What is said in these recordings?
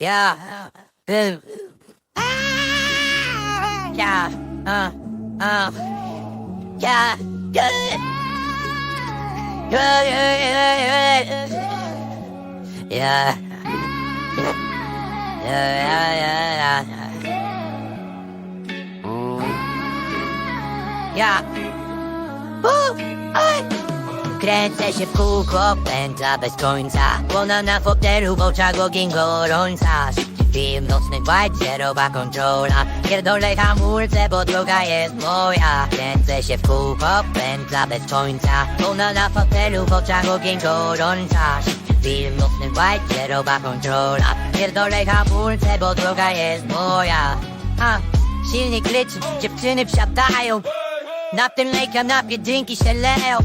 Ja. y, Ja. a, a, Ja. y, y, y, y, y, Ja. Ja, ja, Kręcę się w kółko, pętla bez końca. Łona na fotelu, w oczach ogień gorąca. Szybki film, nocny fight, zerowa kontrola. Pierdolę hamulce, bo droga jest moja. Kręcę się w kółko, pętla bez końca. Łona na fotelu, w oczach ogień gorąca. Film, nocny fight, zerowa kontrola. Pierdolę hamulce, bo droga jest moja. A, silnik krzyczy, dziewczyny wsiadają. Na tym lejka na piedynki się leją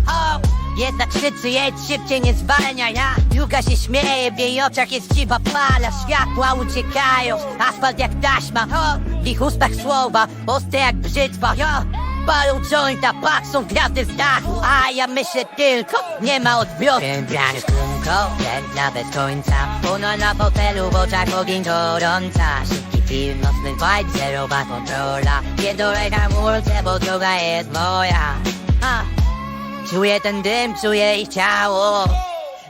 o! Jedna krzyczy, jedź szybciej, nie zwalnia ja. Druga się śmieje, w jej oczach jest dziwa fala Światła uciekają, asfalt jak taśma. O! W ich ustach słowa, ostre jak brzytwa. Jo! Palą jointa, patrzą gwiazdy z dachu A ja myślę tylko, nie ma odbioru. Krępianie kółko, pętla bez końca. Ona na fotelu, w oczach ogień gorąca. Szybki film, nocny fight, zerowa kontrola. Nie dolej hamulce, bo droga jest moja. A. Czuję ten dym, czuję ich ciało.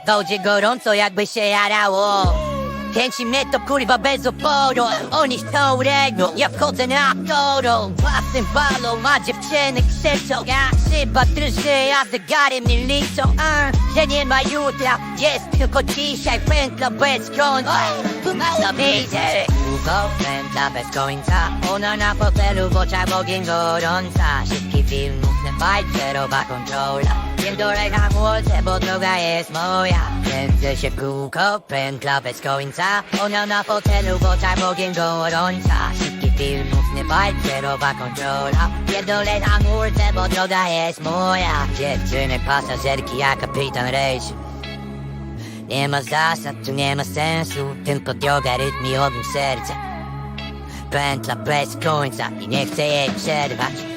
Wodzie gorąco jakby się jarało. Kręci mnie to kurwa bez oporu. Oni chcą regno, ja wchodzę na torą Własnym balą, a dziewczyny krzyczą. Ja szyba drży, a zegary mnie liczą. Że nie ma jutra, jest tylko dzisiaj Pętla bez końca. Na miejsce Kółko, pętla bez końca. Ona na fotelu, w oczach ogień gorąca. Szybki film, nocny fight, zerowa kontrola. Nie dolej hamulce, bo droga jest moja. Kręcę się w kółko, pętla bez końca. Ona na fotelu, w oczach ogień gorąca. Szybki film, nocny fight, zerowa kontrola. Nie dolej hamulce, bo droga jest moja. Dziewczyny, pasażerki, jak kapitan rejsu nie ma zasad, tu nie ma sensu Tylko droga, rytm i ogień serca. Pętla bez końca i nie chcę jej przerwać